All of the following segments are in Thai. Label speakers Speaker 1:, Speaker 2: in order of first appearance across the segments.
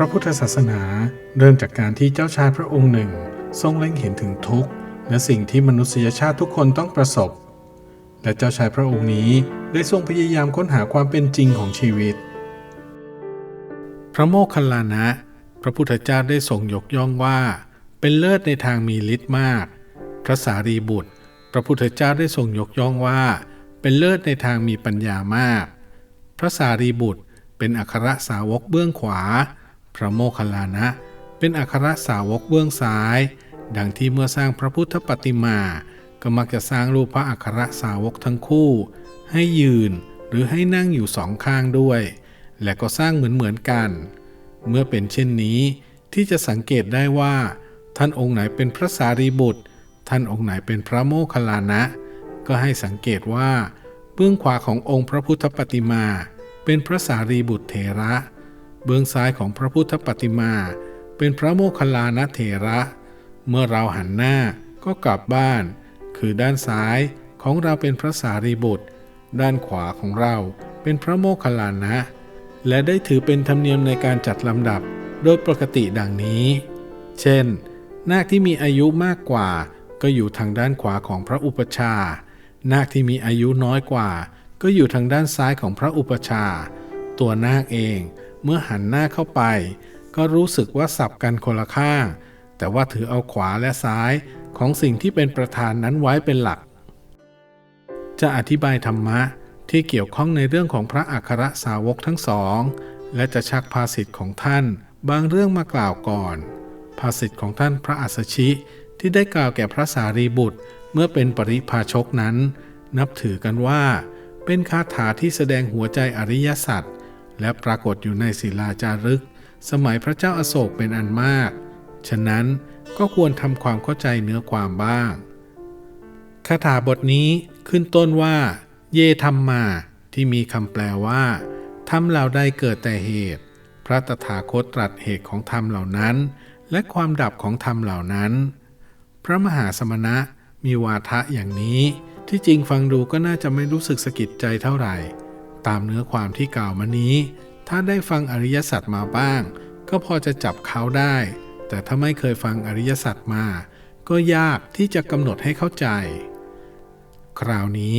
Speaker 1: พระพุทธศาสนาเริ่มจากการที่เจ้าชายพระองค์หนึ่ง ทรงเล็งเห็นถึงทุกข์ และสิ่งที่มนุษยชาติทุกคนต้องประสบ และเจ้าชายพระองค์นี้ได้ทรงพยายามค้นหาความเป็นจริงของชีวิต พระโมคคัลลานะ พระพุทธเจ้าได้ทรงยกย่องว่า เป็นเลิศในทางมีฤทธิ์มาก พระสารีบุตร พระพุทธเจ้าได้ทรงยกย่องว่า เป็นเลิศในทางมีปัญญามาก พระสารีบุตรเป็นอัครสาวกเบื้องขวา พระโมคคัลลานะ เป็นอัครสาวกเบื้องซ้าย ดังที่เมื่อสร้างพระพุทธปฏิมา ก็มักจะสร้างรูปพระอัครสาวกทั้งคู่ ให้ยืนหรือให้นั่งอยู่สองข้างด้วย และก็สร้างเหมือนเหมือนๆกัน เมื่อเป็นเช่นนี้ที่จะสังเกตได้ว่า ท่านองค์ไหนเป็นพระสารีบุตร ท่านองค์ไหนเป็นพระโมคคัลลานะ ก็ให้สังเกตว่า เบื้องขวาขององค์พระพุทธปฏิมา เป็นพระสารีบุตรเถระ เบื้องซ้ายของพระพุทธปฏิมา เป็นพระโมคคัลลานะเถระ เมื่อเราหันหน้าก็กลับบ้าน คือด้านซ้ายของเราเป็นพระสารีบุตร ด้านขวาของเราเป็นพระโมคคัลลานะ และได้ถือเป็นธรรมเนียมในการจัดลำดับโดยปกติดังนี้ เช่น นาคที่มีอายุมากกว่าก็อยู่ทางด้านขวาของพระอุปชา นาคที่มีอายุน้อยกว่า ก็อยู่ทางด้านซ้ายของพระอุปชา ตัวนาคเอง เมื่อหันหน้าเข้าไป ก็รู้สึกว่าสับกันคนละข้าง แต่ว่าถือเอาขวาและซ้ายของสิ่งที่เป็นประธานนั้นไว้เป็นหลัก จะอธิบายธรรมะที่เกี่ยวข้องในเรื่องของพระอัครสาวกทั้งสอง และจะชักภาษิตของท่าน บางเรื่องมากล่าวก่อน ภาษิตของท่านพระอัสชิ ที่ได้กล่าวแก่พระสารีบุตร เมื่อเป็นปริพาชกนั้น นับถือกันว่า เป็นคาถาที่แสดงหัวใจอริยสัจ และปรากฏอยู่ในศิลาจารึก สมัยพระเจ้าอาโศกเป็นอันมาก ฉะนั้นก็ควรทำความเข้าใจเนื้อความบ้างคาถาบทนี้ขึ้นต้นว่า เยธรรมมา ที่มีคำแปลว่าธรรมเหล่าใดเกิดแต่เหตุ พระตถาคตตรัสเหตุของธรรมเหล่านั้น และความดับของธรรมเหล่านั้น พระมหาสมณะมีวาทะอย่างนี้ ที่จริงฟังดูก็น่าจะไม่รู้สึกสะกิดใจเท่าไหร่ ตามเนื้อความที่กล่าวมานี้ ถ้าได้ฟังอริยสัจมาบ้าง ก็พอจะจับเขาได้ แต่ถ้าไม่เคยฟังอริยสัจมา ก็ยากที่จะกำหนดให้เข้าใจ คราวนี้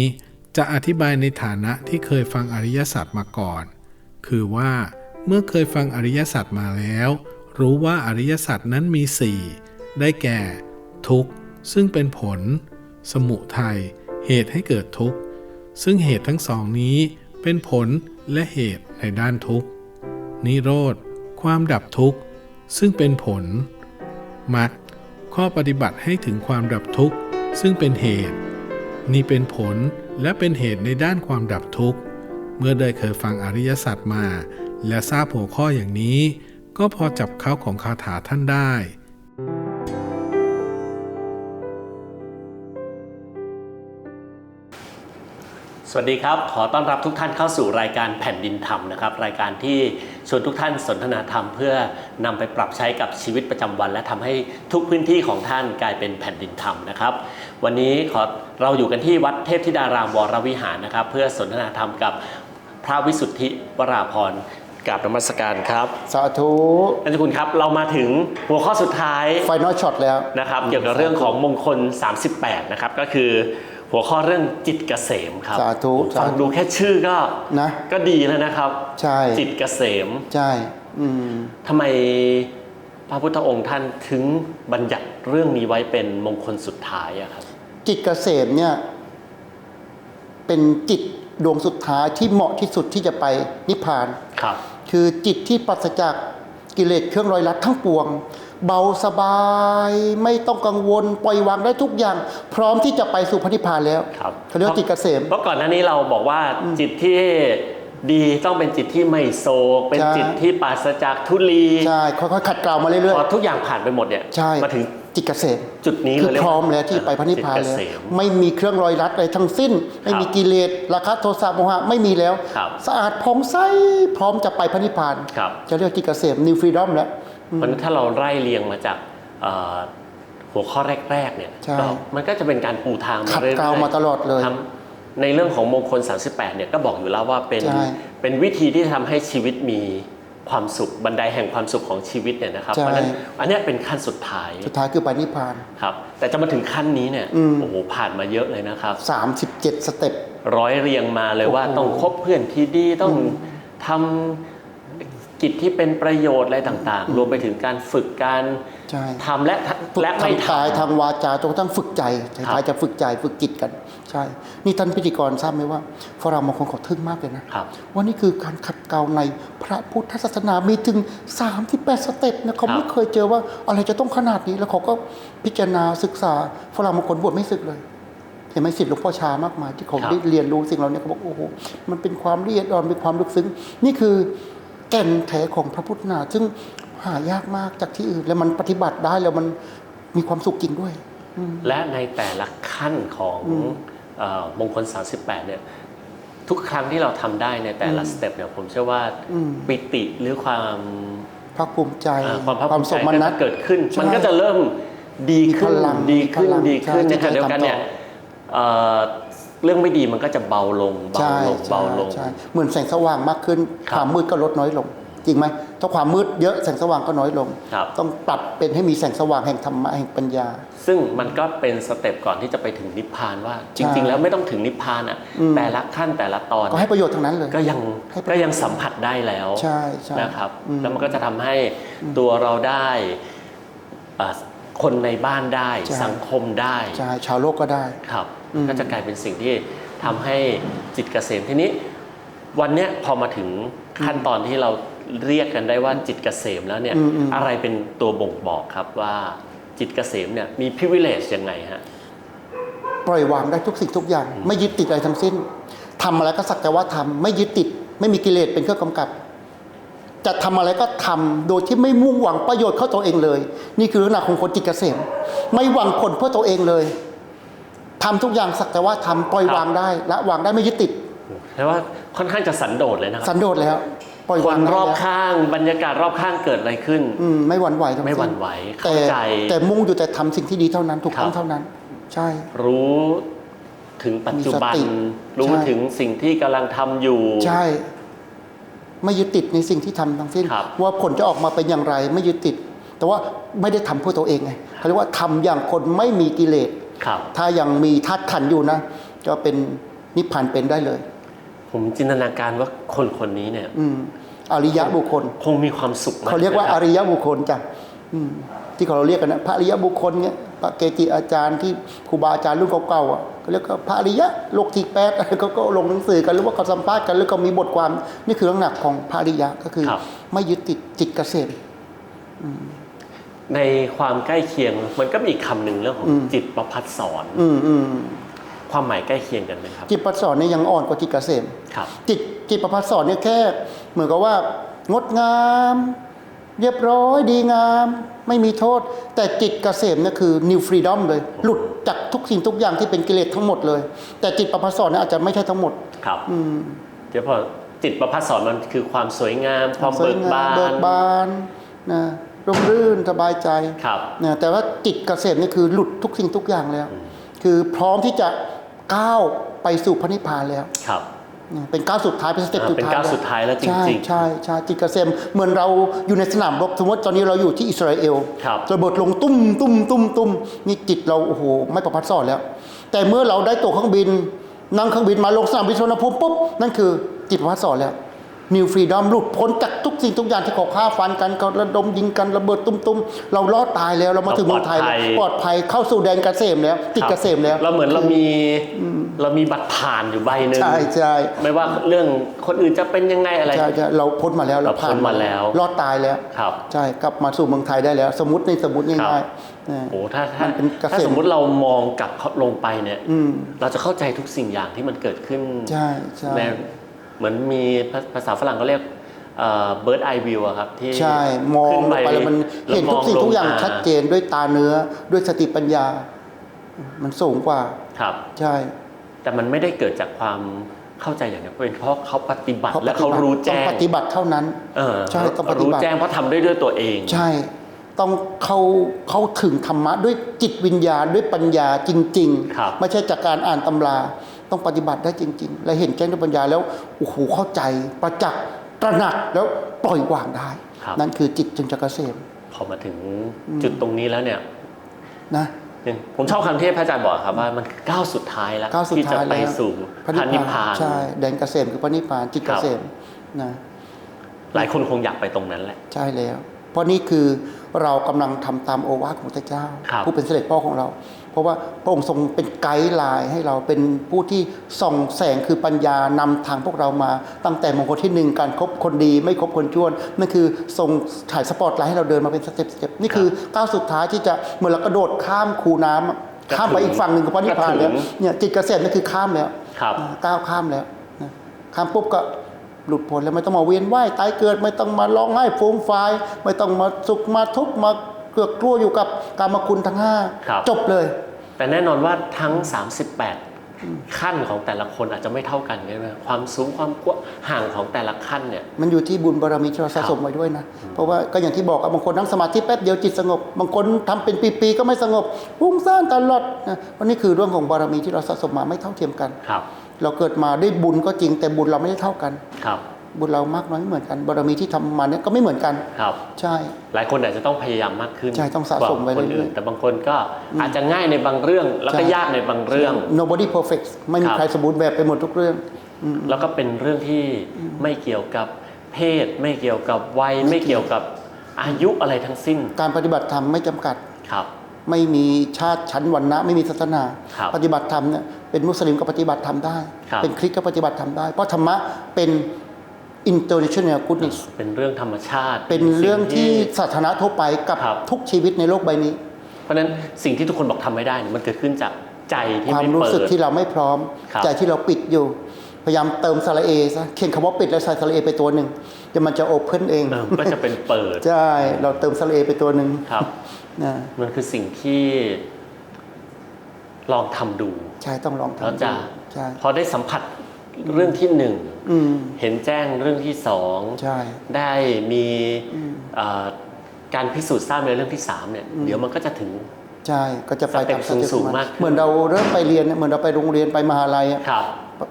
Speaker 1: จะอธิบายในฐานะที่เคยฟังอริยสัจมาก่อน คือว่าเมื่อเคยฟังอริยสัจมาแล้ว รู้ว่าอริยสัจนั้นมีสี่ได้แก่ ทุกข์ ซึ่งเป็นผล สมุทัยเหตุให้เกิดทุกข์ ซึ่งเหตุทั้งสองนี้ เป็นผลและเหตุในด้านทุกข์ นิโรธ ความดับทุกข์ ซึ่งเป็นผลมรรคข้อปฏิบัติให้ถึงความดับทุกข์ ซึ่งเป็นเหตุ นี่เป็นผลและเป็นเหตุในด้านความดับทุกข์ เมื่อได้เคยฟังอริยสัจมา และทราบหัวข้ออย่างนี้ ก็พอจับเข้าของคาถาท่านได้
Speaker 2: สวัสดีครับ ขอต้อนรับทุกท่านเข้าสู่รายการแผ่นดินธรรมนะครับ รายการที่ชวนทุกท่านสนทนาธรรม เพื่อนำไปปรับใช้กับชีวิตประจำวัน และทำให้ทุกพื้นที่ของท่านกลายเป็นแผ่นดินธรรมนะครับ วันนี้ขอเราอยู่กันที่วัดเทพธิดารามวรวิหารนะครับ เพื่อสนทนาธรรมกับพระวิสุทธิวราพรกราบนมัสการครับ
Speaker 3: สาธุ
Speaker 2: ท่านเจ้าคุณครับ เรามาถึงหัวข้อสุดท้าย
Speaker 3: ไฟนอลช็อตแล้ว
Speaker 2: นะครับ เกี่ยวกับเรื่องของมงคล 38 นะครับ ก็คือ หัวข้อเรื่องจิตเกษมครับ
Speaker 3: สาธุ
Speaker 2: ผมฟัง
Speaker 3: สาธุ
Speaker 2: ดูแค่ชื่อก็
Speaker 3: นะ
Speaker 2: ก็ดีแล้วนะครับ
Speaker 3: ใช่
Speaker 2: จิตเกษม
Speaker 3: ใช่อืม
Speaker 2: ทำไมพระพุทธองค์ท่านถึงบัญญัติเรื่องนี้ไว้เป็นมงคลสุดท้ายอะครับ
Speaker 3: จิตเกษมเนี่ย เป็นจิตดวงสุดท้ายที่เหมาะที่สุดที่จะไปนิพพาน
Speaker 2: ครับ
Speaker 3: คือจิตที่ปราศจากกิเลสเครื่องรอยรัดทั้งปวง เบาสบายไม่ต้องกังวลปล่อยวางได้ทุกอย่าง พร้อมที่จะไปสู่พระนิพพานแล้ว
Speaker 2: ครับ
Speaker 3: เขาเรียกว่าจิตเกษม
Speaker 2: เพราะก่อนหน้านี้เราบอกว่าจิตที่ดีต้องเป็นจิตที่ไม่โศก เป็น
Speaker 3: ใช่
Speaker 2: จิตที่ปราศจากทุลี
Speaker 3: ใช่ค่อยๆขัดเกลามาเรื่อย
Speaker 2: พอทุกอย่างผ่านไปหมดเนี่ย
Speaker 3: ๆใช่
Speaker 2: มาถึง
Speaker 3: จิตเกษม
Speaker 2: จุดนี้
Speaker 3: คือ
Speaker 2: เาเรียก
Speaker 3: พร้อม
Speaker 2: ว่า
Speaker 3: แล้วที่ไปพระนิพพาน
Speaker 2: จิต
Speaker 3: แล้ว
Speaker 2: เกษม
Speaker 3: ไม่มีเครื่องรอยรัดอะไรทั้งสิ้น ไม่มีกิเลสราคะโทสะโมหะไม่มีแล้ว
Speaker 2: ครับ
Speaker 3: สะอาดผ่องใสพร้อมจะไปพระนิพพาน
Speaker 2: ครับ
Speaker 3: จะเรียกจิตเกษมนิวฟรีดอมแล้ว
Speaker 2: เพราะฉะนั้นถ้าเราไล่เรียงมาจากเอ่อหัวข้อแรกๆเนี่ย
Speaker 3: ใช่
Speaker 2: ก็มันก็จะเป็นการปูทางมา
Speaker 3: ขัด
Speaker 2: เรื่อยๆ
Speaker 3: เกลามาตลอดเลย
Speaker 2: ทำในเรื่องของมงคล 38 เนี่ยก็บอกอยู่แล้วว่าเป็น
Speaker 3: ใช่
Speaker 2: เป็นวิธีที่ทำให้ชีวิตมีความสุขบันไดแห่งความสุขของชีวิตเนี่ยนะครับ
Speaker 3: ใช่
Speaker 2: เพราะฉะนั้นอันเนี้ยเป็นขั้นสุดท้าย
Speaker 3: สุดท้ายคือไปนิพพาน
Speaker 2: ครับแต่จะมาถึงขั้นนี้เนี่ย
Speaker 3: อืม
Speaker 2: โอ้โหผ่านมาเยอะเลยนะครับ
Speaker 3: 37 สเต็ป
Speaker 2: ร้อยเรียงมาเลยว่า
Speaker 3: โอ้โห
Speaker 2: ต้องคบเพื่อนที่ดีต้องทำ กิจที่เป็นประโยชน์อะไรต่างๆ รวมไปถึงการฝึกการ
Speaker 3: ใช่
Speaker 2: ทำและ
Speaker 3: ฝึก
Speaker 2: และไม่
Speaker 3: ทางกาย
Speaker 2: ทำ
Speaker 3: ทางวาจาจนกระทั่งฝึกใจ
Speaker 2: ครับ
Speaker 3: ท้ายๆจะฝึกใจฝึกจิตกัน ใช่ นี่ท่านพิธีกรทราบไหมว่าฝรั่งบางคนเขาทึ่งมากเลยนะ
Speaker 2: ครับ
Speaker 3: ว่านี่คือการขัดเกลาในพระพุทธศาสนามีถึง 38 สเต็ปนะเขา
Speaker 2: ครับ
Speaker 3: ไม่เคยเจอว่าอะไรจะต้องขนาดนี้แล้วเขาก็พิจารณาศึกษาฝรั่งบางคนบวชไม่ศึกเลย เห็นไหมสิทธิ์หลวงพ่อชามากมายที่เขา
Speaker 2: ครับ
Speaker 3: ได้เรียนรู้สิ่งเหล่านี้เขาบอกโอ้โหมันเป็นความละเอียดอ่อนเป็นความลึกซึ้งนี่คือ แก่นแท้ของพระพุทธศาสนาซึ่งหายากมากจากที่อื่น แล้วมันปฏิบัติได้แล้วมันมีความสุขจริงด้วย
Speaker 2: และในแต่ละขั้นของเอ่อมงคล 38 เนี่ยทุกครั้งที่เราทำได้ในแต่ละสเต็ปเนี่ยผมเชื่อว่า
Speaker 3: อืม
Speaker 2: ปิติหรือความ
Speaker 3: ภาคภูมิใจ
Speaker 2: เอ่อความภาค
Speaker 3: ควา
Speaker 2: ภู
Speaker 3: ม
Speaker 2: มิ
Speaker 3: ส
Speaker 2: ใจ
Speaker 3: มนั
Speaker 2: ก็
Speaker 3: ต
Speaker 2: จะเกิดขึ้น
Speaker 3: ใช่
Speaker 2: มันก็จะเริ่มดีขึ้น
Speaker 3: มีพลัง
Speaker 2: ดีขึ้น
Speaker 3: มีพลัง
Speaker 2: ดีขึ้น
Speaker 3: ใช่
Speaker 2: ในขณะเดียวกันเนี่ย
Speaker 3: ที่จะทำต่
Speaker 2: เอ่อเรื่องไม่ดีมันก็จะเบาลงเบา
Speaker 3: ใช่
Speaker 2: ลงเบาลง
Speaker 3: ใช่เหมือนแสงสว่างมากขึ้น
Speaker 2: ครับ
Speaker 3: ความมืดก็ลดน้อยลง จริงไหมถ้าความมืดเยอะแสงสว่างก็น้อยลง
Speaker 2: ครับ
Speaker 3: ต้องปรับเป็นให้มีแสงสว่างแห่งธรรมะแห่งปัญญา
Speaker 2: ซึ่งมันก็เป็นสเต็ปก่อนที่จะไปถึงนิพพานว่า จริง ๆ แล้วไม่ต้องถึงนิพพานอะ
Speaker 3: อืม
Speaker 2: แต่ละขั้นแต่ละตอน
Speaker 3: ก็ให้ประโยชน์ทั้งนั้นเลย
Speaker 2: ก็ยัง
Speaker 3: ให้ประโยชน์
Speaker 2: ก็ยังสัมผัสได้แล้ว
Speaker 3: ใช่ใช่
Speaker 2: นะครับ
Speaker 3: อืม
Speaker 2: แล้วมันก็จะทำให้ตัวเราได้อ่าคนในบ้านได้
Speaker 3: ใช่
Speaker 2: สังคมได้
Speaker 3: ใช่ชาวโลกก็ได้
Speaker 2: ครับ
Speaker 3: อืม
Speaker 2: ก็จะกลายเป็นสิ่งที่ทำให้จิตเกษมทีนี้วันเนี้ยพอมาถึงขั้นตอนที่เราเรียกกันได้ว่าจิตเกษมแล้วเนี่ย
Speaker 3: อืมอืม
Speaker 2: อะไรเป็นตัวบ่งบอกครับว่าจิตเกษมเนี่ยมีพิเวเลชยังไงฮะ
Speaker 3: ปล่อยวางได้ทุกสิ่งทุกอย่าง ไม่ยึดติดอะไรทั้งสิ้นทำอะไรก็สักแต่ว่าทำไม่ยึดติด ไม่มีกิเลสเป็นเครื่องกำกับ จะทำอะไรก็ทำโดยที่ไม่มุ่งหวังประโยชน์เข้าตัวเองเลย นี่คือลักษณะของคนจิตเกษม ไม่หวังผลเพื่อตัวเองเลย ทำทุกอย่างสักแต่ว่าทำปล่อยวางได้ละวางได้ไม่ยึดติด
Speaker 2: แปลว่าค่อนข้างจะสันโดษเลยนะค
Speaker 3: สั
Speaker 2: รับ
Speaker 3: นโดษแล้วปล่อย
Speaker 2: ค
Speaker 3: วาง
Speaker 2: น
Speaker 3: ได้
Speaker 2: รอบ
Speaker 3: แล้ว
Speaker 2: ข้างบรรยากาศรอบข้างเกิดอะไรขึ้น
Speaker 3: อืมไม่หวั่นไหวทั้งสิ้
Speaker 2: ไม่หวั่นไหว
Speaker 3: แต่
Speaker 2: เข้าใจ
Speaker 3: แต่มุ่งอยู่แต่ทำสิ่งที่ดีเท่านั้นถูกต้อง
Speaker 2: ครับ
Speaker 3: เท่านั้น ใช่
Speaker 2: รู้ถึงปัจจุบัน
Speaker 3: มีสติ
Speaker 2: รู้
Speaker 3: ใช่
Speaker 2: ถึงสิ่งที่กำลังทำอยู่
Speaker 3: ใช่ ไม่ยึดติดในสิ่งที่ทำทั้งสิ้น
Speaker 2: ครับ
Speaker 3: ว่าผลจะออกมาเป็นอย่างไร ไม่ยึดติด แต่ว่าไม่ได้ทำเพื่อตัวเองไงเขาเรียกว่าทำอย่างคนไม่มีกิเลส
Speaker 2: ครับ
Speaker 3: ถ้ายังมีธาตุขันธ์อยู่นะ ก็เป็นนิพพานเป็นได้เลย
Speaker 2: ผมจินตนาการว่าคนคนนี้เนี่ย
Speaker 3: อืมอริยะบุคคล
Speaker 2: คงมีความสุขม
Speaker 3: เขาเรียกว่า
Speaker 2: นะ
Speaker 3: อ
Speaker 2: คบ
Speaker 3: ริยบุคคลจ้ะอืมที่เขาเราเรียกกันนะพระอริยบุคคลเนี่ยพระเกจิอาจารย์ที่ครูบาอาจารย์รุ่นเก่าๆอะเขาเรียกว่าพระอริยะโลกที่แปดอะไรเขาก็ลงหนังสือกันหรือว่าเขาสัมภาษณ์กันหรือก็มีบทความนี่คือลักษณะของพระอริยะก็คือ
Speaker 2: ครับ
Speaker 3: ไม่ยึดติดจิตเกษม
Speaker 2: ในความใกล้เคียงมันก็มีอีกคำหนึ่งเรื่องของ
Speaker 3: อืม
Speaker 2: จิตประพัดสอน
Speaker 3: อืมอืม
Speaker 2: ความหมายใกล้เคียงกันไหมครับ
Speaker 3: จิตประสอนเนี่ยยังอ่อนกว่าจิตเกษม
Speaker 2: ครับ
Speaker 3: จิตจิตประพัดสอนเนี่ยแค่ เหมือนกับว่างดงาม เรียบร้อยดีงาม ไม่มีโทษ แต่จิตเกษมเนี่ยคือ new freedom เลย หลุดจากทุกสิ่งทุกอย่างที่เป็นกิเลสทั้งหมดเลย แต่จิตประพัดสอนเนี่ยอาจจะไม่ใช่ทั้งหมด
Speaker 2: ครับ
Speaker 3: อืม
Speaker 2: เดี๋ยวพอจิตประพัดสอนมันคือความสวยงาม ความเบิกบา
Speaker 3: เบิ
Speaker 2: น
Speaker 3: กบานนะ ร่มรื่นสบายใจ
Speaker 2: ครับ
Speaker 3: นะแต่ว่าจิตเกษมนี่คือหลุดทุกสิ่งทุกอย่างแล้ว คือพร้อมที่จะก้าวไปสู่พระนิพพานแล้ว
Speaker 2: ครับ
Speaker 3: นะเป็นก้าวสุดท้ายเป็นสเต็ป
Speaker 2: อ่า
Speaker 3: สุด
Speaker 2: เป็น
Speaker 3: ท้าย
Speaker 2: ก้าวสุดท้ายแล้วจริงๆ
Speaker 3: ใช่ใช่ใช่จิตเกษมเหมือนเราอยู่ในสนามรบสมมติตอนนี้เราอยู่ที่อิสราเอล
Speaker 2: ครับ
Speaker 3: ระเบิดลงตุ้มตุ้มตุ้มตุ้มนี่จิตเราโอ้โหไม่ประพัดสอนแล้ว แต่เมื่อเราได้ตั๋วเครื่องบินนั่งเครื่องบินมาลงสนามบินสุวรรณภูมิปุ๊บนั่นคือจิตประพัดสอนแล้ว นิวฟรีดอมหลุดพ้นจากทุกสิ่งทุกอย่างที่เขาฆ่าฟันกันเขาระดมยิงกันระเบิดตุ้มๆ เรารอดตายแล้วเรามาถึงเมืองไทยแล้วปลอดภัยเข้าสู่แดนเกษมแล้วจิตเกษมแล้ว
Speaker 2: เราเหมือนเรามีเรามีบัตรผ่านอยู่ใบหนึ่ง
Speaker 3: ใช่ใช่
Speaker 2: ไม่ว่าเรื่องคนอื่นจะเป็นยังไงอะไร
Speaker 3: ใช่ใช่เราพ้นมาแล้ว
Speaker 2: เราพ้นมาแล้ว
Speaker 3: รอดตายแล้ว
Speaker 2: ครับ
Speaker 3: ใช่กลับมาสู่เมืองไทยได้แล้ว สมมติในสมมติ
Speaker 2: ครั
Speaker 3: ง่าย
Speaker 2: บ
Speaker 3: ๆนะ
Speaker 2: โอ้ถ้าถ้า
Speaker 3: มันเป็นเกษตร
Speaker 2: ถ้าสมมุติเรามองกลับลงไปเนี่ย
Speaker 3: อืม
Speaker 2: เราจะเข้าใจทุกสิ่งอย่างที่มันเกิดขึ้น
Speaker 3: ใช่ใช่
Speaker 2: ใน เหมือนมีภาภาษาฝรั่งก็เรียกเอ่อ bird eye view อะครับที่
Speaker 3: ใช่มอง
Speaker 2: ขึ้
Speaker 3: ลงไปแล้วมันเห็นทุกสิ่งทุกอย่าง
Speaker 2: ม
Speaker 3: ชัดเจนด้วยตาเนื้อด้วยสติปัญญา มันสูงกว่า
Speaker 2: ครับ
Speaker 3: ใช่
Speaker 2: แต่มันไม่ได้เกิดจากความเข้าใจอย่างนี้เป็นเพราะเขาปฏิบัติ
Speaker 3: พะ
Speaker 2: และเขารู้แจ้
Speaker 3: ต้องงปฏิบัติเท่านั้น
Speaker 2: เออ
Speaker 3: ใช่ต้องปฏิ
Speaker 2: รู้
Speaker 3: บัติ
Speaker 2: แจ้งเพราะทำได้ด้วยตัวเอง
Speaker 3: ใช่ต้องเข้าเข้าถึงธรรมะด้วยจิตวิญญาณด้วยปัญญาจริง
Speaker 2: ครับ
Speaker 3: ไม่ใช่จากการอ่านตำรา ต้องปฏิบัติได้จริง ๆ และเห็นแจ้งด้วยปัญญาแล้วโอ้โหเข้าใจประจักษ์ตระหนักแล้วปล่อยวางได้
Speaker 2: ครับ
Speaker 3: นั่นคือจิตจึงจะเกษม
Speaker 2: พอมาถึงจุดตรงนี้แล้วเนี่ย
Speaker 3: นะ
Speaker 2: อย่างผมชอบคำที่พระอาจารย์บอกครับว่ามันคือก้าวสุดท้ายแล้ว
Speaker 3: ก้าวสุด
Speaker 2: ที่จะ
Speaker 3: ท้าย
Speaker 2: ไป
Speaker 3: แล้ว
Speaker 2: สู่พระนิพพาน
Speaker 3: ใช่แดนเกษมคือพระนิพพานจิต
Speaker 2: ค
Speaker 3: เก
Speaker 2: รับ
Speaker 3: ษมนะ
Speaker 2: หลายคนคงอยากไปตรงนั้นแหละ
Speaker 3: ใช่แล้ว เพราะนี่คือเรากำลังทำตามโอวาทของพระเจ้า
Speaker 2: ครับ
Speaker 3: ผู้เป็นเสด็จพ่อของเรา เพราะว่าพระองค์ทรงเป็นไกด์ไลน์ให้เราเป็นผู้ที่ส่องแสงคือปัญญานำทางพวกเรามา ตั้งแต่มงคลที่หนึ่งการคบคนดี ไม่คบคนชั่วนั่นคือทรงถ่ายสปอตไลท์ให้เราเดินมาเป็นสเต็ปสเต็ปนี่คือก้าวสุดท้ายที่จะเหมือนเรากระโดดข้ามคูน้ำอะ
Speaker 2: กระถึง
Speaker 3: ข้ามไปอีกฝั่งหนึ่งของพระนิพพานแล้ว
Speaker 2: กระถึง
Speaker 3: เนี่ยจิตเกษมนี่คือข้ามแล้ว
Speaker 2: ครับ
Speaker 3: อ่าก้าวข้ามแล้วนะข้ามปุ๊บก็หลุดพ้นแล้วไม่ต้องมาเวียนว่ายตายเกิด ไม่ต้องมาร้องไห้ฟูมฟาย ไม่ต้องมาสุขมาทุกข์มา เกือกกลัวอยู่กับกรรมคุณทั้งห้า
Speaker 2: ครับ
Speaker 3: จบเลย
Speaker 2: แต่แน่นอนว่าทั้ง 38 ขั้นของแต่ละคนอาจจะไม่เท่ากันใช่ไหมความสูงความกว้างห่างของแต่ละขั้นเนี่ย
Speaker 3: มันอยู่ที่บุญบารมีที่เราสะสมไว้ด้วยนะ เพราะว่าก็อย่างที่บอกอะบางคนนั่งสมาธิแป๊บเดียวจิตสงบ บางคนทำเป็นปีๆก็ไม่สงบพุ่งซ่านตลอดนะวันนี้คือเรื่องของบารมีที่เราสะสมมาไม่เท่าเทียมกัน
Speaker 2: ครับ
Speaker 3: เราเกิดมาด้วยบุญก็จริงแต่บุญเราไม่ได้เท่ากัน
Speaker 2: ครับ
Speaker 3: บุญเรามากน้อยไม่เหมือนกันบารมีที่ทำมาเนี่ยก็ไม่เหมือนกัน
Speaker 2: ครับ
Speaker 3: ใช่
Speaker 2: หลายคนอาจจะต้องพยายามมากขึ้น
Speaker 3: ใช่ต้องสะสมไว้
Speaker 2: กว่าคน
Speaker 3: เรื่อยๆ
Speaker 2: อื่นแต่บางคนก็อาจจะง่ายในบางเรื่อง แล้วก็
Speaker 3: ใช่
Speaker 2: ยากในบางเรื่อง
Speaker 3: nobody perfect ไม่มี
Speaker 2: ครับ
Speaker 3: ใครสมบูรณ์แบบไปหมดทุกเรื่อง
Speaker 2: แล้วก็เป็นเรื่องที่ไม่เกี่ยวกับเพศ ไม่เกี่ยวกับวัยไม่เกี่ยวกับอายุอะไรทั้งสิ้น
Speaker 3: การปฏิบัติธรรมไม่จำกัด
Speaker 2: ครับ
Speaker 3: ไม่มีชาติชั้นวรรณะไม่มีศาสนา
Speaker 2: ครับ
Speaker 3: ปฏิบัติธรรมเนี่ยเป็นมุสลิมก็ปฏิบัติธรรมได้
Speaker 2: ครับ
Speaker 3: เป็นคริสต์ก็ปฏิบัติธรรมได้ เพราะธรรมะเป็น international goodness
Speaker 2: เป็นเรื่องธรรมชาติ
Speaker 3: เป็นเรื่องที่
Speaker 2: สิ่
Speaker 3: สาธารณะทั่วไปกับ
Speaker 2: ครับ
Speaker 3: ทุกชีวิตในโลกใบนี้
Speaker 2: เพราะฉะนั้นสิ่งที่ทุกคนบอกทำไม่ได้เนี่ยมันเกิดขึ้นจากใจที่
Speaker 3: ความ
Speaker 2: ไม่
Speaker 3: รู้
Speaker 2: เปิ
Speaker 3: สึก
Speaker 2: ด
Speaker 3: ที่เราไม่พร้อม
Speaker 2: ครับ
Speaker 3: ใจที่เราปิดอยู่ พยายามเติมสระเอซะเขียนคำว่าปิดแล้วใส่สระเอไปตัวหนึ่งเดี๋ยวมันจะโอเพนเอง
Speaker 2: เออก็จะเป็นเปิด
Speaker 3: ใช่เราเติมสระเอไปตัวหนึ่ง
Speaker 2: ครับ
Speaker 3: นะ
Speaker 2: มันคือสิ่งที่ลองทำดู
Speaker 3: ใช่ต้องลอง
Speaker 2: แล้ว
Speaker 3: ทำ
Speaker 2: จะ
Speaker 3: ดูใช่
Speaker 2: พอได้สัมผัสเรื่องที่หนึ่ง
Speaker 3: อืม
Speaker 2: เห็นแจ้งเรื่องที่สอง
Speaker 3: ใช่
Speaker 2: ได้มีเอ่อการพิสูจน์ทราบในเรื่องที่สามเนี่ยเดี๋ยวมันก็จะถึง
Speaker 3: ใช่ก็จะไป
Speaker 2: สเต็ป
Speaker 3: ตาม
Speaker 2: สูงๆ
Speaker 3: ของน
Speaker 2: มากขึ้น
Speaker 3: เหมือนเราเริ่มไปเรียนเนี่ยเหมือนเราไปโรงเรียนไปมหาลัยอะ
Speaker 2: ครับ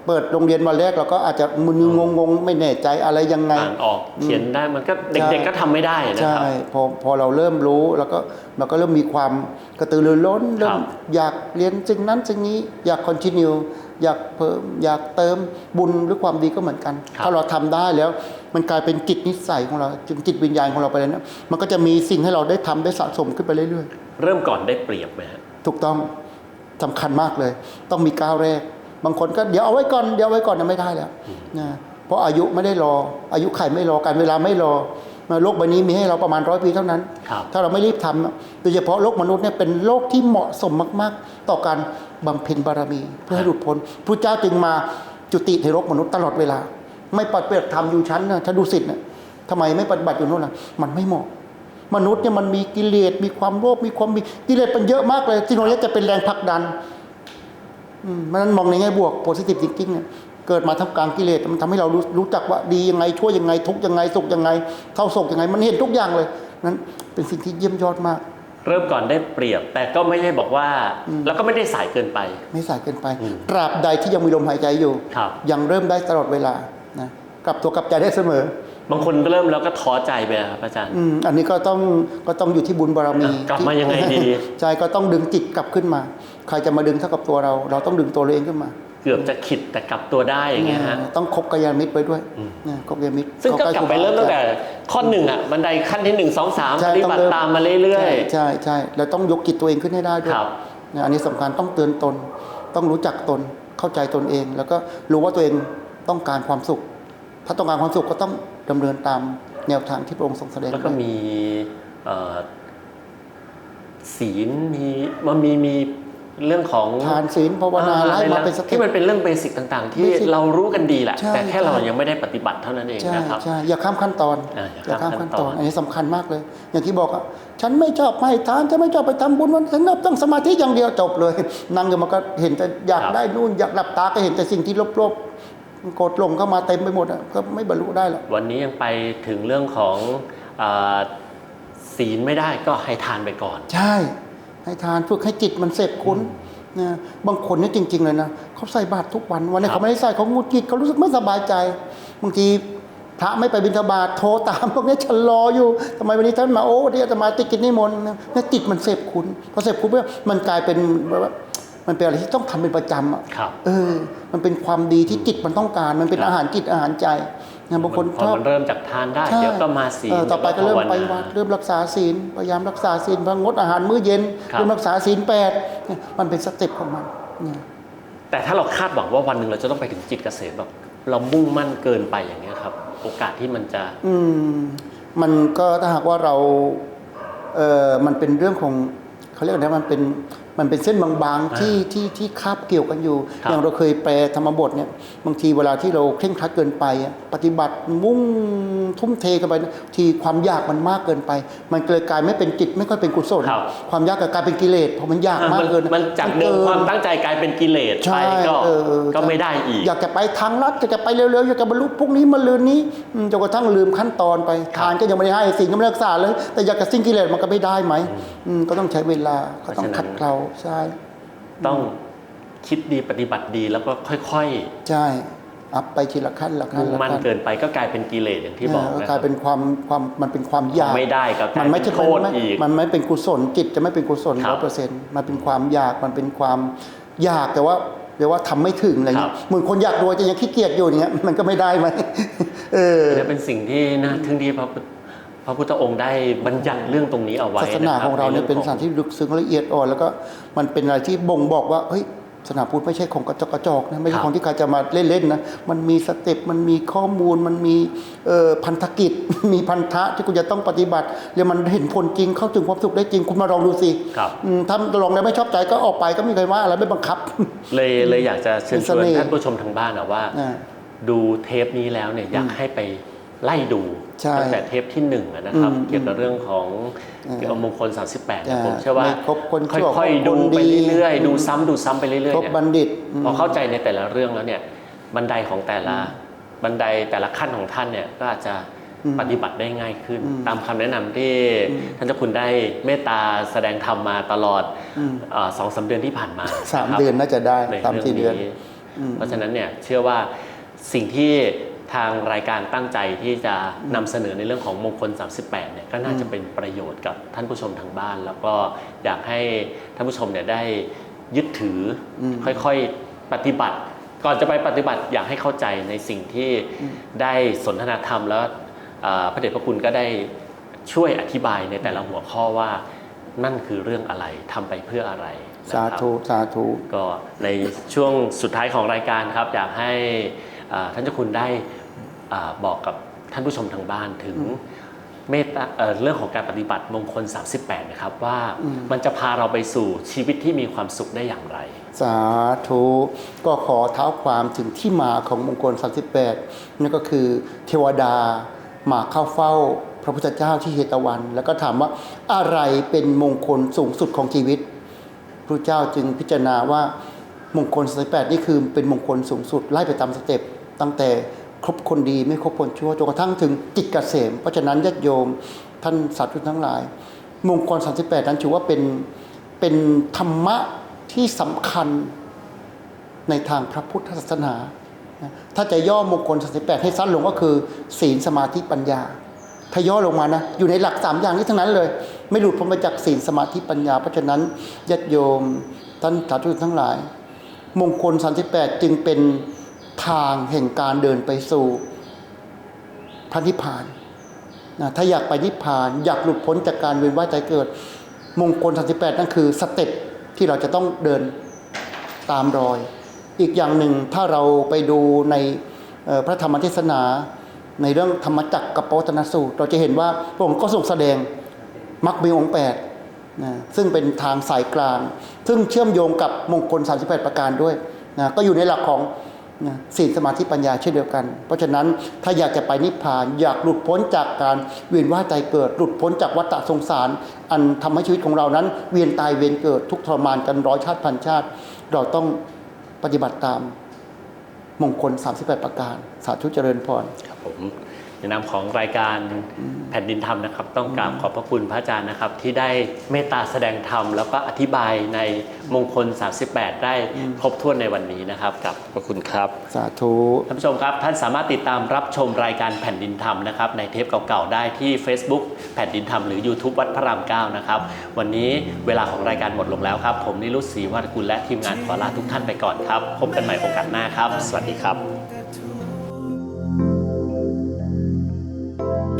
Speaker 3: เปิดโรงเรียนวันแรกเราก็อาจจะมึนงงงๆไม่แน่ใจอะไรยังไง
Speaker 2: อ่านออกเขียนได้มันก็เด็กๆก็ทำไม่ได้นะ
Speaker 3: ใช่
Speaker 2: ครับ
Speaker 3: พอพอเราเริ่มรู้แล้วก็เราก็เริ่มมีความกระตือรือร้นเริ่
Speaker 2: ครั
Speaker 3: ม
Speaker 2: บ
Speaker 3: อยากเรียนสิ่งนั้นสิ่งนี้อยากคอนติเนีย อยากเพิ่มอยากเติมบุญหรือความดีก็เหมือนกัน ถ้าเราทำได้แล้วมันกลายเป็นจิตนิสัยของเราจนจิตวิญญาณของเราไปเลยนะมันก็จะมีสิ่งให้เราได้ทำได้สะสมขึ้นไปเรื่อยๆ
Speaker 2: เริ่มก่อนได้เปรียบไหมฮะ
Speaker 3: ถูกต้องสำคัญมากเลย ต้องมีก้าวแรก บางคนก็เดี๋ยวเอาไว้ก่อนเดี๋ยวเอาไว้ก่อนนะไม่ได้แล้วนะเพราะอายุไม่ได้รอ อายุไขไม่รอการเวลาไม่รอ โลกใบนี้มีให้เราประมาณร้อยปีเท่านั้น
Speaker 2: ครับ
Speaker 3: ถ้าเราไม่รีบทำอะโดยเฉพาะโลกมนุษย์เนี่ยเป็นโลกที่เหมาะสมมาก ๆ ต่อการบำเพ็ญบารมีเพื่อให้หลุดพ้นพระเจ้าจึงมาจุติในโลกมนุษย์ตลอดเวลา ไม่ปฏิบัติธรรมอยู่ชั้นนะถ้าดูสิทธ์นะทำไมไม่ปฏิบัติอยู่โน่นล่ะมันไม่เหมาะ มนุษย์เนี่ยมันมีกิเลสมีความโลภมีความมีกิเลสมันเยอะมากเลยที่ตรงนี้จะเป็นแรงผลักดันอืมมันมองในแง่บวก positive thinking เนี่ย เกิดมาทำกลางกิเลสมันทำให้เรารู้รู้จักว่าดียังไงชั่วยังไง ทุกข์ยังไงสุขยังไงเท่าสุขยังไง มันเห็นทุกอย่างเลย นั้นเป็นสิ่งที่เยี่ยมยอดมาก
Speaker 2: เริ่มก่อนได้เปรียบ แต่ก็ไม่ได้บอกว่า แล้วก็ไม่ได้สายเกินไป
Speaker 3: ไม่สายเกินไป ตราบใดที่ยังมีลมหายใจอยู่
Speaker 2: ครับ
Speaker 3: ยังเริ่มได้ตลอดเวลานะกลับตัวกลับใจได้เสมอ
Speaker 2: บางคนเริ่มแล้วก็ท้อใจไปอะครับอาจารย์
Speaker 3: อืมอันนี้ก็ต้องก็ต้องอยู่ที่บุญบารมี
Speaker 2: กลับมายังไงดี
Speaker 3: ใช่ก็ต้องดึงจิตกลับขึ้นมา ใครจะมาดึงเท่ากับตัวเรา เราต้องดึงตัวเราเองขึ้นมา
Speaker 2: เกือบจะขิดแต่กลับตัวได้อย่างเงี้ยฮะ
Speaker 3: ต้องคบกัลยาณมิตรไปด้วยนะคบกัลยาณมิตร
Speaker 2: ซึ่งก็
Speaker 3: ข้าก
Speaker 2: ลับไปเริ่มตั้งแต่ข้อหนึ่งอะบันไดขั้นที่หนึ่งสองสาม
Speaker 3: ใช่
Speaker 2: ปฏิบัติ
Speaker 3: องเริ่
Speaker 2: ตามมาเรื่อย
Speaker 3: ใช่ใช่แล้วต้องยกจิตตัวเองขึ้นให้ได้ด้วย
Speaker 2: ครับ
Speaker 3: นะอันนี้สำคัญต้องเตือนตน ต้องรู้จักตนเข้าใจตนเอง แล้วก็รู้ว่าตัวเองต้องการความสุข ถ้าต้องการความสุขก็ต้องดำเนินตามแนวทางที่พระองค์ทรงแสดง
Speaker 2: ๆแล้วก็
Speaker 3: ไว้
Speaker 2: มีเอ่อศีลมีมันมีมี เรื่องของ
Speaker 3: ทานศีลภาวนา
Speaker 2: อ่
Speaker 3: ไล่มาเป็นสเต็
Speaker 2: ที่
Speaker 3: ป
Speaker 2: มันเป็นเรื่องเบสิกต่างๆ ที่
Speaker 3: Basic
Speaker 2: เรารู้กันดีแหละ
Speaker 3: ใช่
Speaker 2: แต่แค่เรา
Speaker 3: ใช่
Speaker 2: ยังไม่ได้ปฏิบัติเท่านั้นเอง
Speaker 3: ใช่
Speaker 2: นะครับ
Speaker 3: ใช่อย่าข้ามขั้นตอน
Speaker 2: อ่าอย่าข้ามขั้นตอน
Speaker 3: อันนี้สำคัญมากเลย อย่างที่บอกอะฉันไม่ชอบไม่ทานฉันไม่ชอบไปทำบุญวันฉันต้องสมาธิอย่างเดียวจบเลย นั่งอยู่มันก็เห็นแต่อยากได้นู่นอยากหลับตาก็เห็นแต่สิ่งที่ลบๆโกรธหลงเข้ามาเต็มไปหมดอะก็ไม่บรรลุได้หรอก
Speaker 2: วันนี้ยังไปถึงเรื่องของอาศีลไม่ได้ก็ให้ทานไปก่อน
Speaker 3: ใช่ ให้ทานฝึกให้จิตมันเสพคุ้นนะบางคนเนี่ยจริง ๆ เลยนะเขาใส่บาตรทุกวันวันนี้
Speaker 2: ครับ
Speaker 3: เขาไม่ได้ใส่เขาหงุดหงิดเขารู้สึกไม่สบายใจบางทีพระไม่ไปบิณฑบาตโทรตามพวกนี้ฉันรออยู่ทำไมวันนี้ท่านมาโอ้วันนี้อาตมาติดกินนิมนต์นะเนี่ยจิตมันเสพคุณพอเสพคุณเนี่ยมันกลายเป็นแบบว่ามันเป็นอะไรที่ต้องทำเป็นประจำอะ
Speaker 2: ครับ
Speaker 3: เออ มันเป็นความดีที่จิตมันต้องการ มันเป็น
Speaker 2: ครับ
Speaker 3: อาหารจิตอาหารใจ นะบางคน
Speaker 2: พ
Speaker 3: ช
Speaker 2: อ
Speaker 3: อบ
Speaker 2: มันเริ่มจากทานได้
Speaker 3: ใช่
Speaker 2: เดี๋ยวก็มาศีล
Speaker 3: เออต่อไปก็เริ่ม
Speaker 2: ดี๋ยว
Speaker 3: ไป
Speaker 2: ภานา
Speaker 3: วัดเริ่มรักษาศีลพยายามรักษาศีลพองดอาหารมื้อเย็น
Speaker 2: ครับ
Speaker 3: เริ่มรักษาศีลแปดเนี่ยมันเป็นสเต็ปของมันเนี่ย
Speaker 2: แต่ถ้าเราคาดหวังว่าวันหนึ่งเราจะต้องไปถึงจิตเกษมแบบเรามุ่งมั่นเกินไปอย่างเงี้ยครับ โอกาสที่มันจะ
Speaker 3: อืมมันก็ถ้าหากว่าเราเออมันเป็นเรื่องของเขาเรียกอะไรนะมันเป็น มันเป็นเส้นบางๆที่ที่ที่คาบเกี่ยวกันอยู่
Speaker 2: ครับ
Speaker 3: อย่างเราเคยแปลธรรมบทเนี่ยบางทีเวลาที่เราเคร่งครัดเกินไปอะปฏิบัติมุ่งทุ่มเทกันไปนะทีความยากมันมากเกินไป มันเลยกลายไม่เป็นจิตไม่ค่อยเป็นกุศล
Speaker 2: ครับ
Speaker 3: ความยากกลายเป็นกิเลสเพราะมันยากมากเกิน
Speaker 2: มันจากเดิมความตั้งใจกลายเป็นกิเลสไป
Speaker 3: ใช่
Speaker 2: ก็
Speaker 3: เออ
Speaker 2: ก็ไม่ได้อีก
Speaker 3: อยากจะไปทางลัดอยากจะไปเร็วๆอยากจะบรรลุพรุ่งนี้มาลืนนี้อืมจนกระทั่งลืมขั้นตอนไป
Speaker 2: ครับ
Speaker 3: ทานก็ยังไม่ได้ให้สิ่งก็ไม่ได้รักษาเลย แต่อยากจะสิ้นกิเลสมันก็ไม่ได้ไหมอืมก็ต้องใช้เวลาก็ต้อง
Speaker 2: เพราะฉะนั้น
Speaker 3: ขัดเกลาใช่
Speaker 2: ต้องคิดดีปฏิบัติดีแล้วก็ค่อย
Speaker 3: ใช่อัพไปทีละขั้นละ
Speaker 2: ๆ
Speaker 3: ขั้น
Speaker 2: มุ่ง
Speaker 3: ละ
Speaker 2: มั่น
Speaker 3: ขั้น
Speaker 2: เกินไปก็กลายเป็นกิเลสอย่างที่บอก
Speaker 3: เออ
Speaker 2: นะ
Speaker 3: ก
Speaker 2: ค
Speaker 3: ลา
Speaker 2: รั
Speaker 3: ย
Speaker 2: บ
Speaker 3: เป็นความความมันเป็นความอยาก
Speaker 2: ไม่ได้ก็กลาย
Speaker 3: มันไม่
Speaker 2: เป็น
Speaker 3: ใช่
Speaker 2: โทษ
Speaker 3: มันไม่
Speaker 2: อีก
Speaker 3: มันไม่เป็นกุศลจิตจะไม่เป็นกุศล
Speaker 2: ครั
Speaker 3: ร้
Speaker 2: บ
Speaker 3: อยเปอร์เซ็นต์มันเป็นความอยากมันเป็นความอยากแต่ว่าแต่ว่าทำไม่ถึงอะไรเงี้ย
Speaker 2: ครับ
Speaker 3: เหมือนคนอยากรวยแต่ยังขี้เกียจอยู่อย่างเงี้ยมันก็ไม่ได้ไหมเออ
Speaker 2: เนี่ยเป็นสิ่งที่น่าทึ่งที่พระพุทธพ ระพุทธองค์ได้บัญญัติเรื่องตรงนี้เอาไว้
Speaker 3: ศาสนาะ
Speaker 2: คบ
Speaker 3: ของเราเนี่ย
Speaker 2: ใเป็
Speaker 3: นศาสนาที่ลึกซึ้งละเอียดอ่อนแล้วก็มันเป็นอะไรที่บ่งบอกว่าเฮ้ยศาสนาพุทธไม่ใช่ของกระจอกกระจอกนะไม่ใช่ของที่ใครจะมาเล่นๆนะมันมีสเต็ปมันมีข้อมูลมันมีเอ่อพันธกิจ มีพันธะที่คุณจะต้องปฏิบัติแล้วมันเห็นผลจริงเข้าถึงความสุขได้จริงคุณมาลองดูสิ
Speaker 2: ครับ
Speaker 3: อืมถ้าลองแล้วไม่ชอบใจก็ออกไปก็ไม่มีใครว่าอะไรไม่บังคับ
Speaker 2: เลยเลยอยากจะเชิญชวน
Speaker 3: เป็นเสน่ห์
Speaker 2: ท่านผู้ชมทางบ้านอะว่า
Speaker 3: อ่า
Speaker 2: ดูเทปนี้แล้วเนี่ยอยากให้ไปไล่ดู
Speaker 3: ใช่
Speaker 2: ตั้งแต่เทปที่หนึ่งอะนะครับ
Speaker 3: อืม
Speaker 2: เกี่ยวกับเรื่องของ
Speaker 3: อืม
Speaker 2: เกี่ยวกับมงคล 38เนี่ย
Speaker 3: อ่า
Speaker 2: ผมเชื่อว่า
Speaker 3: ไม่ครบคนชั่ว
Speaker 2: ค่อย
Speaker 3: ครบ
Speaker 2: ๆดู
Speaker 3: คน
Speaker 2: ไป
Speaker 3: ดี
Speaker 2: เรื่อย
Speaker 3: อืม
Speaker 2: ๆดูซ้ำดูซ้ำไปเรื่อยๆ
Speaker 3: ครบ
Speaker 2: เนี่ย
Speaker 3: บัณฑิตอืม
Speaker 2: พอเข้าใจในแต่ละเรื่องแล้วเนี่ยบันไดของแต่ละบันไดแต่ละขั้นของท่านเนี่ยก็อาจจะปฏิบัติได้ง่ายขึ้น ตามคำแนะนำที่ท่านเจ้าคุณได้เมตตาแสดงธรรมมาตลอดเอ่อสองสามเดือนที่ผ่านมา
Speaker 3: สามะ
Speaker 2: ครับ
Speaker 3: เดือนน่าจะได้
Speaker 2: ใน
Speaker 3: สาม
Speaker 2: เรื่อง
Speaker 3: สี่เดือน
Speaker 2: นี้เพราะฉะนั้นเนี่ยเชื่อว่าสิ่งที่ ทางรายการตั้งใจที่จะนำเสนอในเรื่องของมงคล 38เนี่ยก็น่าจะเป็นประโยชน์กับท่านผู้ชมทางบ้าน แล้วก็อยากให้ท่านผู้ชมเนี่ยได้ยึดถืออค่อยๆปฏิบัติ ก่อนจะไปปฏิบัติอยากให้เข้าใจในสิ่งที่ได้สนทนาธรรมแล้วเอ่อพระเดชพระคุณก็ได้ช่วยอธิบายในแต่ละหัวข้อว่านั่นคือเรื่องอะไรทำไปเพื่ออะไรนะ
Speaker 3: สา
Speaker 2: ครับ
Speaker 3: ธุสาธุ
Speaker 2: ก็ในช่วงสุดท้ายของรายการครับ อยากให้อ่าท่านเจ้าคุณได้อ่า บอกกับท่านผู้ชมทางบ้านถึงเมตตาเอ่อเรื่องของการปฏิบัติมงคล 38 นะครับ ว่ามันจะพาเราไปสู่ชีวิตที่มีความสุขได้อย่างไร
Speaker 3: สาธุก็ขอเท้าความถึงที่มาของมงคล 38 นั่นก็คือเทวดามาเข้าเฝ้าพระพุทธเจ้าที่เฮตวัน แล้วก็ถามว่าอะไรเป็นมงคลสูงสุดของชีวิตพระเจ้าจึงพิจารณาว่ามงคล 38 นี่คือเป็นมงคลสูงสุดไล่ไปตามสเต็ปตั้งแต่ ครบคนดีไม่ครบคนชั่วจนกระทั่งถึงจิตเกษม เพราะฉะนั้นญาติโยมท่านสาธุทั้งหลาย มงคล38 นั้นถือว่าเป็นเป็นธรรมะที่สำคัญในทางพระพุทธศาสนา ถ้าจะย่อมงคล38 ให้สั้นลงก็คือ ศีลสมาธิปัญญา ถ้าย่อลงมานะอยู่ในหลักสามอย่างนี้ทั้งนั้นเลย ไม่หลุดพ้นไปจากศีลสมาธิปัญญา เพราะฉะนั้นญาติโยมท่านสาธุชนทั้งหลาย มงคล38จึงเป็น ทางแห่งการเดินไปสู่พระนิพพานนะถ้าอยากไปนิพพาน อยากหลุดพ้นจากการเวียนว่ายตายเกิด มงคล 38 นั่นคือสเต็ปที่เราจะต้องเดินตามรอย อีกอย่างหนึ่งถ้าเราไปดูในพระธรรมเทศนา ในเรื่องธรรมจักรกับปวัตนสูตร เราจะเห็นว่าพระองค์ก็ทรงแสดงมรรคมีองค์แปดนะซึ่งเป็นทางสายกลาง ซึ่งเชื่อมโยงกับมงคล 38 ประการด้วยนะก็อยู่ในหลักของ นะศีลสมาธิปัญญาเช่นเดียวกัน เพราะฉะนั้นถ้าอยากจะไปนิพพานอยากหลุดพ้นจากการเวียนว่ายตายเกิด หลุดพ้นจากวัฏสงสาร อันทำให้ชีวิตของเรานั้น เวียนตายเวียนเกิดทุกทรมานกันร้อยชาติพันชาติ เราต้องปฏิบัติตามมงคล 38 ประการ สาธุเจริญพร
Speaker 2: ครับผม ในนามของรายการแผ่นดินธรรมนะครับ ต้องกราบขอบพระคุณพระอาจารย์นะครับ ที่ได้เมตตาแสดงธรรมแล้วก็อธิบายในมงคล 38 ได้ครบถ้วนในวันนี้นะครับกับขอบคุณครับ
Speaker 3: สาธุ
Speaker 2: ท่านผู้ชมครับ ท่านสามารถติดตามรับชมรายการแผ่นดินธรรมนะครับในเทปเก่าๆได้ที่ Facebook แผ่นดินธรรมหรือ YouTube วัดพระราม9นะครับวันนี้เวลาของรายการหมดลงแล้วครับ ผมนิรุตศรีวัฒกุลและทีมงานขอลาทุกท่านไปก่อนครับพบกันใหม่โอกาสหน้าครับ สวัสดีครับ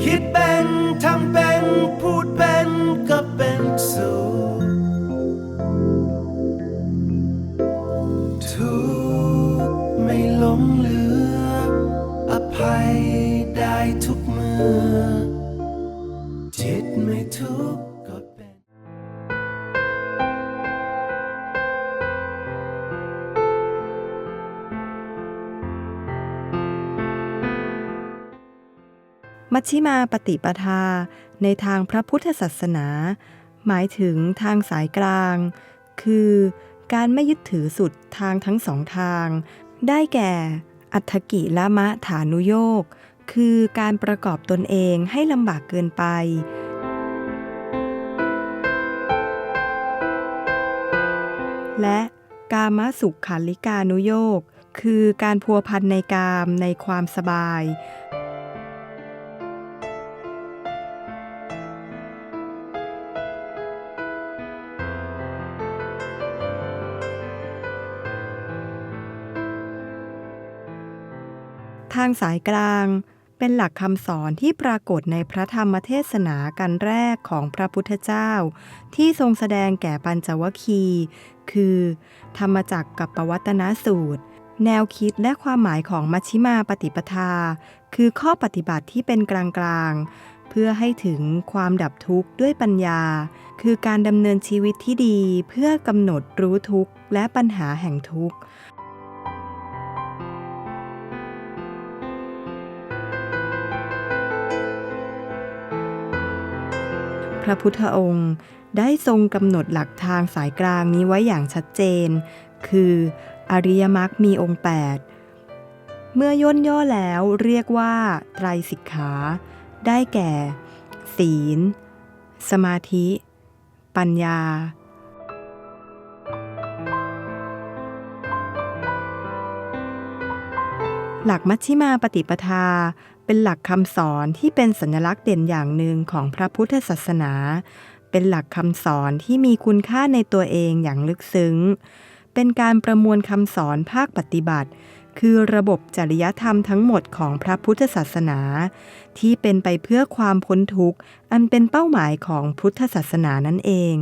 Speaker 4: คิดเป็นทำเป็น พูดเป็นก็เป็นสุขทุกไม่หลงเหลือ อภัยได้ทุก มั
Speaker 5: ชฌิมาปฏิปทา ในทางพระพุทธศาสนา หมายถึงทางสายกลาง คือการไม่ยึดถือสุดทางทั้งสองทาง ได้แก่ อัตกิละมะฐานุโยกคือการประกอบตนเองให้ลำบากเกินไป และกามสุขขันลิกานุโยกคือการพัวพันในกามในความสบาย ทางสายกลาง เป็นหลักคำสอนที่ปรากฏในพระธรรมเทศนากันแรกของพระพุทธเจ้า ที่ทรงแสดงแก่ปัญจวคี คือ ธรรมจักรกับปวัตนสูตร แนวคิดและความหมายของมัชฌิมาปฏิปทา คือข้อปฏิบัติที่เป็นกลางๆ เพื่อให้ถึงความดับทุกข์ด้วยปัญญา คือการดำเนินชีวิตที่ดีเพื่อกำหนดรู้ทุกข์และปัญหาแห่งทุกข์ ระพุทธองค์ ได้ทรงกำหนดหลักทางสายกลางนี้ไว้อย่างชัดเจน คืออริยมรรคมีองค์ 8 เมื่อย่นย่อแล้วเรียกว่า ไตรสิกขา ได้แก่ ศีล สมาธิ ปัญญาหลักมัชฌิมาปฏิปทา เป็นหลักคำสอนที่เป็นสัญลักษณ์เด่นอย่างหนึ่งของพระพุทธศาสนา เป็นหลักคำสอนที่มีคุณค่าในตัวเองอย่างลึกซึ้ง เป็นการประมวลคำสอนภาคปฏิบัติ คือระบบจริยธรรมทั้งหมดของพระพุทธศาสนา ที่เป็นไปเพื่อความพ้นทุกข์ อันเป็นเป้าหมายของพุทธศาสนานั่นเอง